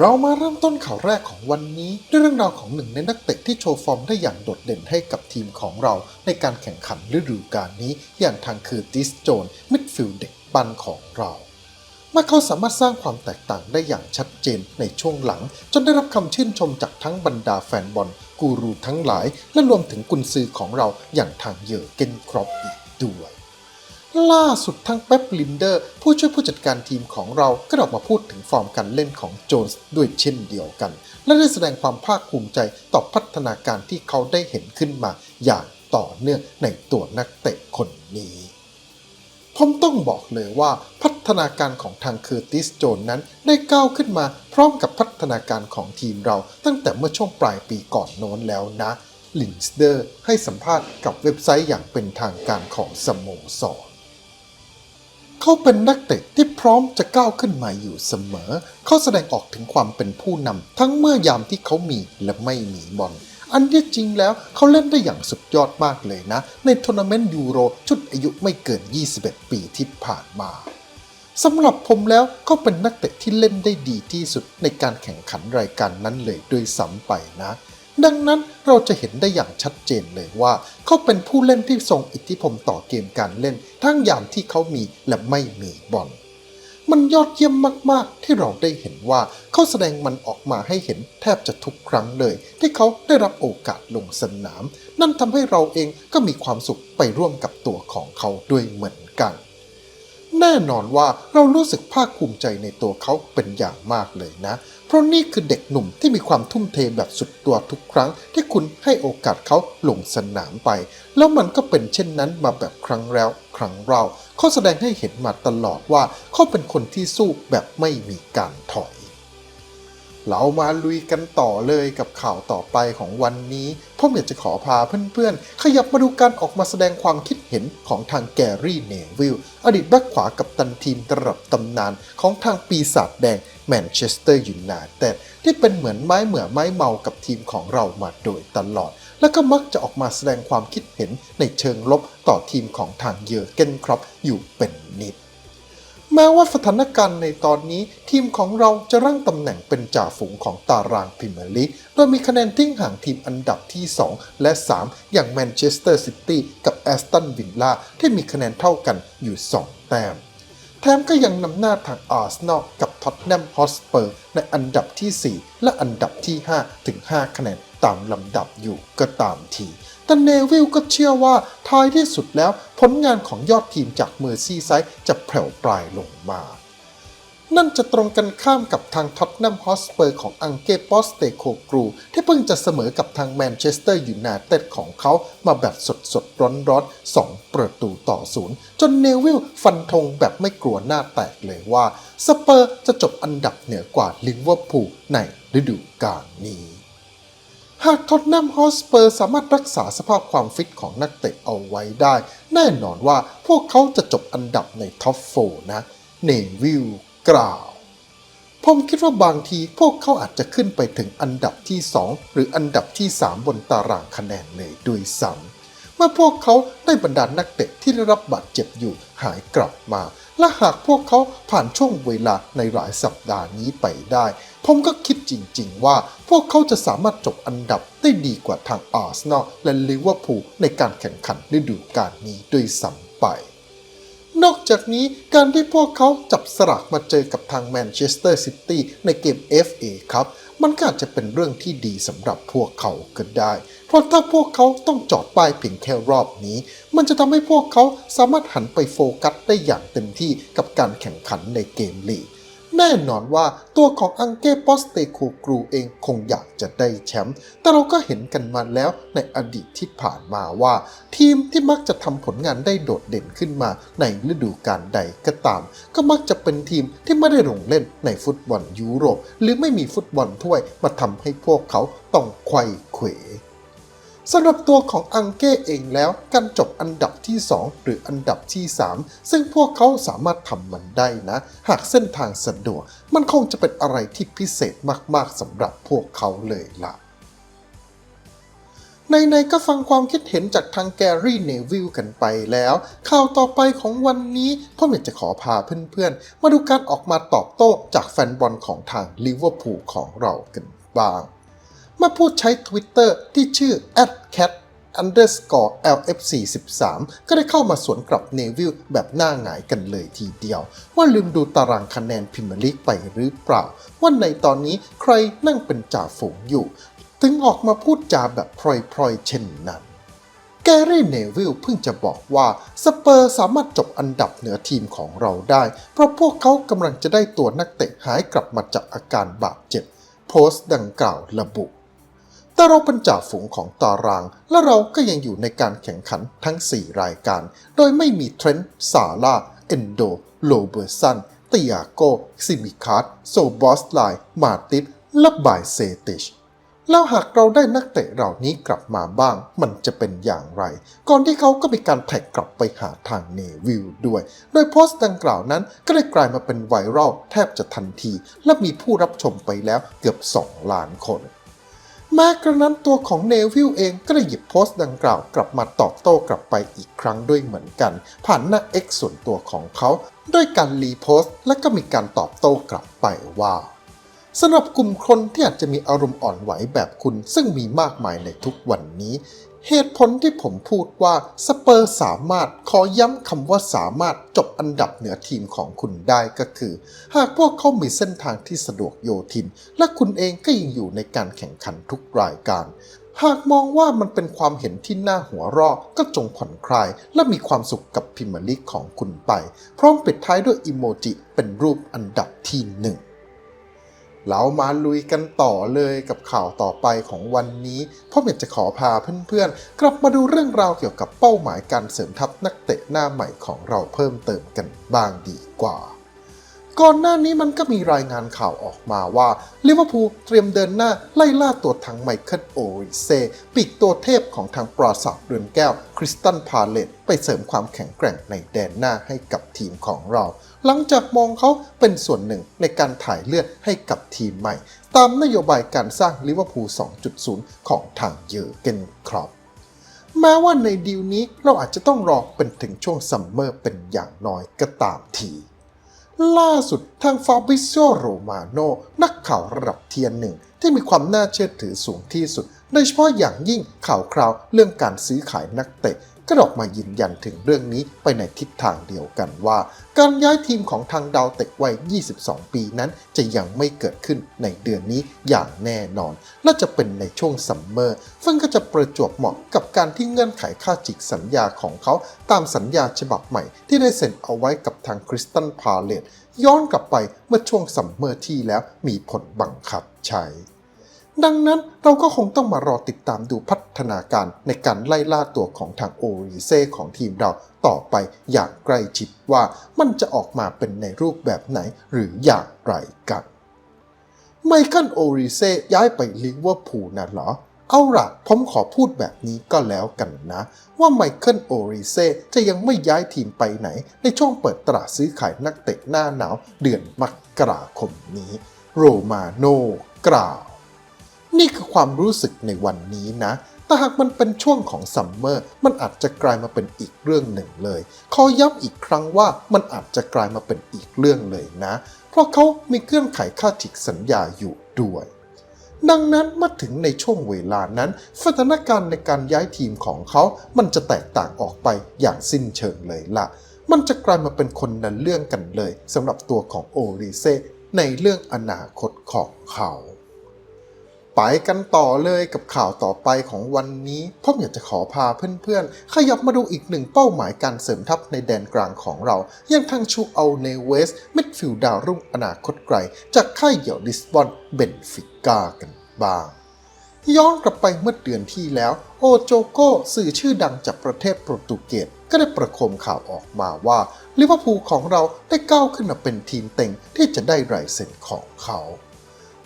เรามาเริ่มต้นข่าวแรกของวันนี้ ด้วยเรื่องราวของหนึ่งในนักเตะที่โชว์ฟอร์มได้อย่างโดดเด่นให้กับทีมของเราในการแข่งขันฤดูกาลนี้ อย่างทางคือติสโจนมิดฟิลด์เด็กปั้นของเราเมื่อเขาสามารถสร้างความแตกต่างได้อย่างชัดเจนในช่วงหลัง จนได้รับคำชื่นชมจากทั้งบรรดาแฟนบอลกูรูทั้งหลาย และรวมถึงกุนซือของเราอย่างทางเยอเกนครอปอีกด้วย ล่าสุดทั้งเป๊ปลินเดอร์ ผู้ช่วยผู้จัดการทีมของเราก็ออกมาพูดถึงฟอร์มการเล่นของโจนส์ด้วยเช่นเดียวกัน และได้แสดงความภาคภูมิใจต่อพัฒนาการที่เขาได้เห็นขึ้นมาอย่างต่อเนื่องในตัวนักเตะคนนี้ผมต้องบอกเลยว่าพัฒนาการของทางเคอร์ติสโจนนั้นได้ก้าวขึ้นมาพร้อมกับพัฒนาการของทีมเราตั้งแต่เมื่อช่วงปลายปีก่อนโน้นแล้วนะลินสเดอร์ให้สัมภาษณ์กับเว็บไซต์อย่างเป็นทางการของสโมสร เขาเป็นนักเตะที่พร้อมจะก้าวขึ้นมาอยู่เสมอ เขาแสดงออกถึงความเป็นผู้นำทั้งเมื่อยามที่เขามีและไม่มีบอล อันที่จริงแล้วเขาเล่นได้อย่างสุดยอดมากเลยนะ ในทัวร์นาเมนต์ยูโรชุดอายุไม่เกิน 21 ปีที่ผ่านมาสำหรับผมแล้วเขาเป็นนักเตะที่เล่นได้ดีที่สุดในการแข่งขันรายการนั้นเลยด้วยซ้ำไปนะ ดังนั้นเราจะเห็นได้อย่างชัดเจนเลยว่า เขาเป็นผู้เล่นที่ทรงอิทธิพลต่อเกมการเล่น ทั้งยามที่เขามีและไม่มีบอลมันยอดเยี่ยมมาก ๆ ที่เราได้เห็นว่าเขาแสดงมันออกมาให้เห็นแทบจะทุกครั้งเลย ที่เขาได้รับโอกาสลงสนาม นั่นทำให้เราเองก็มีความสุขไปร่วมกับตัวของเขาด้วยเหมือนกัน แน่นอนว่าเรารู้สึกภาคภูมิใจในตัวเขาเป็นอย่างมากเลยนะเพราะนี่คือเด็กหนุ่มที่มีความทุ่มเทแบบสุดตัวทุกครั้ง ที่คุณให้โอกาสเขาลงสนามไป แล้วมันก็เป็นเช่นนั้นมาแบบครั้งแล้ว ครั้งเราเขาแสดงให้เห็นมาตลอดว่าเขาเป็นคนที่สู้แบบไม่มีการถอย เรามาลุยกันต่อเลยกับข่าวต่อไปของวันนี้ผมอยากจะขอพาเพื่อนๆ ขยับมาดูการออกมาแสดงความคิดเห็นของทางแกรี่เนวิลอดีตแบ็คขวากับตันทีมระดับตำนานของทางปีศาจแดงแมนเชสเตอร์ยูไนเต็ดที่เป็นเหมือนไม้เหมือไม้เมากับทีมของเรามาโดยตลอด แล้วก็มักจะออกมาแสดงความคิดเห็นในเชิงลบต่อทีมของทางเยอร์เกนครอปอยู่เป็นนิด แม้ว่าสถานการณ์ในตอนนี้ ทีมของเราจะรั้งตำแหน่งเป็นจ่าฝูงของตารางพรีเมียร์ลีกโดยมีคะแนนทิ้งห่างทีมอันดับที่ 2 และ 3 อย่างแมนเชสเตอร์ซิตี้กับแอสตันวิลล่าที่มีคะแนนเท่ากันอยู่ 2 แต้ม แถมก็ยังนำหน้าทางอาร์เซนอลกับท็อตแนมฮอสเปอร์ในอันดับที่ 4 และอันดับที่ 5 ถึง 5 คะแนนตามลำดับอยู่ก็ตามที แต่เนวิลก็เชื่อว่าท้ายที่สุดแล้วผลงานของยอดทีมจากเมอร์ซี่ไซด์จะแผ่วปลายลงมา นั่นจะตรงกันข้ามกับทางท็อตแนมฮอสเปอร์ของอังเก้ปอสเตโคกรู ที่เพิ่งจะเสมอกับทางแมนเชสเตอร์ยูไนเต็ดของเขามาแบบสดสดร้อนร้อนๆสองประตูต่อศูนย์จนเนวิลฟันธงแบบไม่กลัวหน้าแตกเลยว่า สเปอร์จะจบอันดับเหนือกว่าลิเวอร์พูลในฤดูกาลนี้ หากท็อตแนมฮอสเปอร์สามารถรักษาสภาพความฟิตของนักเตะเอาไว้ได้ แน่นอนว่าพวกเขาจะจบอันดับในท็อปโฟนะเนวิลกล่าวผมคิดว่าบางทีพวกเขาอาจจะขึ้นไปถึงอันดับที่ 2 หรืออันดับที่ 3 บนตารางคะแนนเลยด้วยซ้ำ เมื่อพวกเขาได้บรรดานักเตะที่ได้รับบาดเจ็บอยู่หายกลับมา และหากพวกเขาผ่านช่วงเวลาในหลายสัปดาห์นี้ไปได้ ผมก็คิดจริง ๆ ว่าพวกเขาจะสามารถจบอันดับได้ดีกว่าทางอาร์เซนอลและลิเวอร์พูลในการแข่งขันฤดูกาลนี้ด้วยซ้ำไปนอกจากนี้การที่พวกเขาจับสลากมาเจอกับทางแมนเชสเตอร์ซิตี้ในเกม FA ครับ มันก็อาจจะเป็นเรื่องที่ดีสำหรับพวกเขาก็ได้ เพราะถ้าพวกเขาต้องจอดป้ายเพียงแค่รอบนี้ มันจะทำให้พวกเขาสามารถหันไปโฟกัสได้อย่างเต็มที่กับการแข่งขันในเกมลีกแน่นอนว่าตัวของอังเก้ปอสเตโคกรูเองคงอยากจะได้แชมป์ แต่เราก็เห็นกันมาแล้วในอดีตที่ผ่านมาว่า ทีมที่มักจะทำผลงานได้โดดเด่นขึ้นมาในฤดูกาลใดก็ตาม ก็มักจะเป็นทีมที่ไม่ได้ลงเล่นในฟุตบอลยุโรป หรือไม่มีฟุตบอลถ้วยมาทำให้พวกเขาต้องไขว้เขว สำหรับตัวของอังเก้เองแล้วการจบอันดับที่ 2 หรืออันดับที่ 3 ซึ่งพวกเขาสามารถทำมันได้นะ หากเส้นทางสะดวก มันคงจะเป็นอะไรที่พิเศษมากๆสำหรับพวกเขาเลยล่ะในๆก็ฟังความคิดเห็นจากทางแกรี่เนวิลกันไปแล้ว ข่าวต่อไปของวันนี้พ่อเมยจะขอพาเพื่อนๆ มาดูการออกมาตอบโต้จากแฟนบอลของทางลิเวอร์พูลของเรากันบ้าง เมาพูดใช้ Twitter ที่ชื่อ @cat underscore lf43 ก็ได้เข้ามาสวนกลับเนวิลแบบหน้าหงายกันเลยทีเดียว ว่าลืมดูตารางคะแนนพิมลิกไปหรือเปล่า ว่าในตอนนี้ใครนั่งเป็นจ่าฝูงอยู่ ถึงออกมาพูดจาแบบพลอยๆ เช่นนั้น แกรี่เนวิลเพิ่งจะบอกว่าสเปอร์สามารถจบอันดับเหนือทีมของเราได้ เพราะพวกเขากำลังจะได้ตัวนักเตะหายกลับมาจากอาการบาดเจ็บ โพสต์ดังกล่าวระบุ แต่เราเป็นจ่าฝูงของตาราง และเราก็ยังอยู่ในการแข่งขันทั้ง 4 รายการ โดยไม่มีเทรนต์ซาร่าเอนโด โลเบอร์สันเตียโกซิมิคาร์โซบอสไลมาติสและบายเซติชแล้วหากเราได้นักเตะเหล่านี้กลับมาบ้าง มันจะเป็นอย่างไร ก่อนที่เขาก็มีการแท็กกลับไปหาทางเนวิลด้วย โดยโพสต์ดังกล่าวนั้นก็ได้กลายมาเป็นไวรัลแทบจะทันที และมีผู้รับชมไปแล้วเกือบ 2 ล้านคน แม้กระนั้นตัวของเนวิลเองก็ได้หยิบโพสต์ดังกล่าวกลับมาตอบโต้กลับไปอีกครั้งด้วยเหมือนกัน ผ่านหน้า X ส่วนตัวของเขา ด้วยการรีโพสต์และก็มีการตอบโต้กลับไปว่า สำหรับกลุ่มคนที่อาจจะมีอารมณ์อ่อนไหวแบบคุณ ซึ่งมีมากมายในทุกวันนี้ เหตุผลที่ผมพูดว่าสเปอร์สามารถขอย้ำคำว่าสามารถจบอันดับเหนือทีมของคุณได้ก็คือ หากพวกเขามีเส้นทางที่สะดวกโยทิน และคุณเองก็ยังอยู่ในการแข่งขันทุกรายการหากมองว่ามันเป็นความเห็นที่น่าหัวราะก็จงผ่อนคลาย และมีความสุขกับพิมพ์ลิกของคุณไป พร้อมปิดท้ายด้วยอิโมจิเป็นรูปอันดับที่หนึ่ง เรามาลุยกันต่อเลยกับข่าวต่อไปของวันนี้พ่อเมยจะขอพาเพื่อนๆ กลับมาดูเรื่องราวเกี่ยวกับเป้าหมายการเสริมทัพนักเตะหน้าใหม่ของเราเพิ่มเติมกันบ้างดีกว่า ก่อนหน้านี้มันก็มีรายงานข่าวออกมาว่าลิเวอร์พูลเตรียมเดินหน้าไล่ล่าตัวทางไมเคิลโอริเซปีกตัวเทพของทางปราสาทเรือนแก้วคริสตันพาเลตไปเสริมความแข็งแกร่งในแดนหน้าให้กับทีมของเรา หลังจากมองเขาเป็นส่วนหนึ่งในการถ่ายเลือดให้กับทีมใหม่ ตามนโยบายการสร้างลิเวอร์พูล 2.0 ของทางเยอร์เกนครอปแม้ว่าในดีลนี้เราอาจจะต้องรอเป็นถึงช่วงซัมเมอร์เป็นอย่างน้อยก็ตามที ล่าสุดทางฟาบริโซโรมาโนนักข่าวระดับเทียนหนึ่ง ที่มีความน่าเชื่อถือสูงที่สุด โดยเฉพาะอย่างยิ่งข่าวคราวเรื่องการซื้อขายนักเตะ ก็ออกมายืนยันถึงเรื่องนี้ไปในทิศทางเดียวกันว่า การย้ายทีมของทางดาวเตะวัย 22 ปีนั้น จะยังไม่เกิดขึ้นในเดือนนี้อย่างแน่นอน และจะเป็นในช่วงซัมเมอร์ ซึ่งก็จะประจวบเหมาะกับการที่เงื่อนไขค่าจิกสัญญาของเขา ตามสัญญาฉบับใหม่ ที่ได้เซ็นเอาไว้กับทางคริสตันพาเลตย้อนกลับไปเมื่อช่วงซัมเมอร์ที่แล้วมีผลบังคับใช้ ดังนั้นเราก็คงต้องมารอติดตามดูพัฒนาการในการไล่ล่าตัวของทางโอริเซของทีมเราต่อไปอย่างใกล้ชิดว่ามันจะออกมาเป็นในรูปแบบไหนหรืออย่างไรกัน ไมเคิลโอริเซย้ายไปลิเวอร์พูลนะเหรอ เอาล่ะผมขอพูดแบบนี้ก็แล้วกันนะ ว่าไมเคิลโอริเซจะยังไม่ย้ายทีมไปไหน ในช่วงเปิดตลาดซื้อขายนักเตะหน้าหนาวเดือนมกราคมนี้ โรมาโนกล่าว นี่คือความรู้สึกในวันนี้นะ แต่หากมันเป็นช่วงของซัมเมอร์ มันอาจจะกลายมาเป็นอีกเรื่องหนึ่งเลย ขอย้ำอีกครั้งว่ามันอาจจะกลายมาเป็นอีกเรื่องเลยนะ เพราะเขามีเงื่อนไขค่าจิกสัญญาอยู่ด้วยดังนั้นเมื่อถึงในช่วงเวลานั้น สถานการณ์ในการย้ายทีมของเขา มันจะแตกต่างออกไปอย่างสิ้นเชิงเลยล่ะ มันจะกลายมาเป็นคนนั้นเรื่องกันเลยสำหรับตัวของโอริเซในเรื่องอนาคตของเขา ไปกันต่อเลยกับข่าวต่อไปของวันนี้ผมอยากจะขอพาเพื่อนๆ ขยับมาดูอีกหนึ่งเป้าหมายการเสริมทัพในแดนกลางของเราอย่างทางชูเอาเนเวสมิดฟิลด์ดาวรุ่งอนาคตไกล จากค่ายเหยี่ยวลิสบอนเบนฟิก้ากันบ้าง ย้อนกลับไปเมื่อเดือนที่แล้ว โอโจโกสื่อชื่อดังจากประเทศโปรตุเกสก็ได้ประโคมข่าวออกมาว่าลิเวอร์พูลของเราได้ก้าวขึ้นมาเป็นทีมเต็งที่จะได้ลายเซ็นของเขา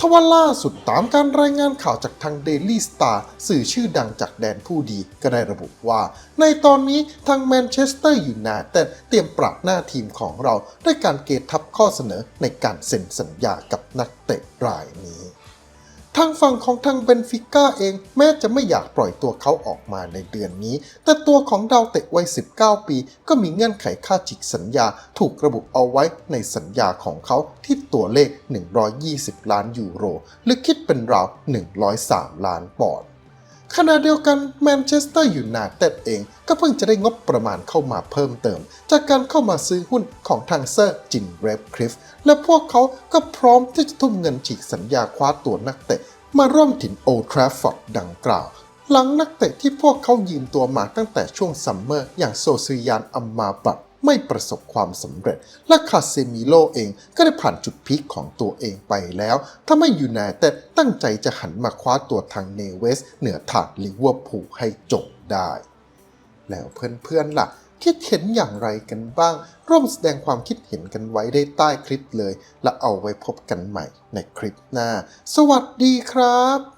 ทว่าล่าสุดตามการรายงานข่าวจากทาง Daily Star สื่อชื่อดังจากแดนผู้ดี ก็ได้ระบุว่า ในตอนนี้ทางแมนเชสเตอร์ยูไนเต็ดเตรียมปรับหน้าทีมของเราด้วยการเกทับข้อเสนอในการเซ็นสัญญากับนักเตะรายนี้ ทางฝั่งของทางเบนฟิก้าเองแม้จะไม่อยากปล่อยตัวเขาออกมาในเดือนนี้ แต่ตัวของดาวเตะวัย 19 ปี ก็มีเงื่อนไขค่าจิกสัญญาถูกระบุเอาไว้ในสัญญาของเขาที่ตัวเลข 120 ล้านยูโร หรือคิดเป็นราว 103 ล้านปอนด์ ขณะเดียวกันแมนเชสเตอร์ยูไนเต็ดเอง ก็เพิ่งจะได้งบประมาณเข้ามาเพิ่มเติม จากการเข้ามาซื้อหุ้นของทางเซอร์จินเรฟคลิฟและพวกเขาก็พร้อมที่จะทุ่มเงินฉีกสัญญาคว้าตัวนักเตะ มาร่วมถิ่นโอทราฟอร์ดดังกล่าว หลังนักเตะที่พวกเขายืมตัวมาตั้งแต่ช่วงซัมเมอร์อย่างโซซิยานอัมมาบัต ไม่ประสบความสำเร็จ และคาเซมิโลเองก็ได้ผ่านจุดพีคของตัวเองไปแล้วทำให้ยูไนเต็ดตั้งใจจะหันมาคว้าตัวทางเนเวส เหนือถาดลิเวอร์พูลให้จบได้ แล้วเพื่อนๆล่ะ คิดเห็นอย่างไรกันบ้าง ร่วมแสดงความคิดเห็นกันไว้ได้ใต้คลิปเลย และเอาไว้พบกันใหม่ในคลิปหน้า สวัสดีครับ